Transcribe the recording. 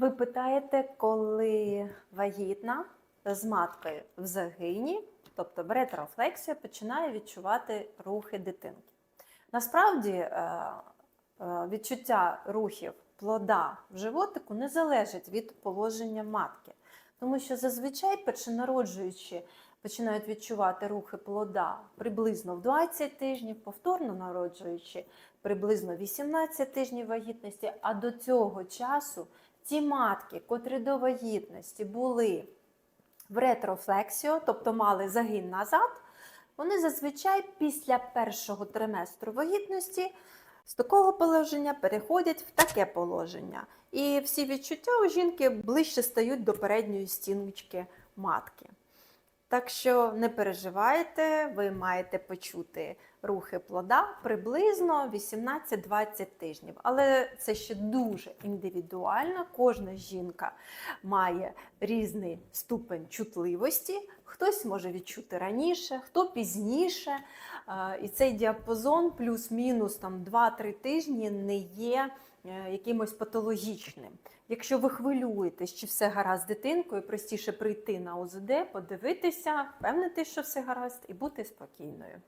Ви питаєте, коли вагітна з маткою в загині, тобто ретрофлексія, починає відчувати рухи дитинки. Насправді е, е, відчуття рухів плода в животику не залежить від положення матки, тому що зазвичай першонароджуючі починають відчувати рухи плода приблизно в 20 тижнів, повторно народжуючи приблизно 18 тижнів вагітності, а до цього часу ті матки, котрі до вагітності були в ретрофлексіо, тобто мали загин назад, вони зазвичай після першого триместру вагітності з такого положення переходять в таке положення. І всі відчуття у жінки ближче стають до передньої стіночки матки. Так що не переживайте, ви маєте почути рухи плода приблизно 18-20 тижнів. Але це ще дуже індивідуально. Кожна жінка має різний ступень чутливості. Хтось може відчути раніше, хто пізніше. І цей діапазон плюс-мінус там 2-3 тижні не є якимось патологічним. Якщо ви хвилюєтесь, чи все гаразд з дитинкою, простіше прийти на ОЗД, подивитися, впевнитись, що все гаразд, і бути спокійною.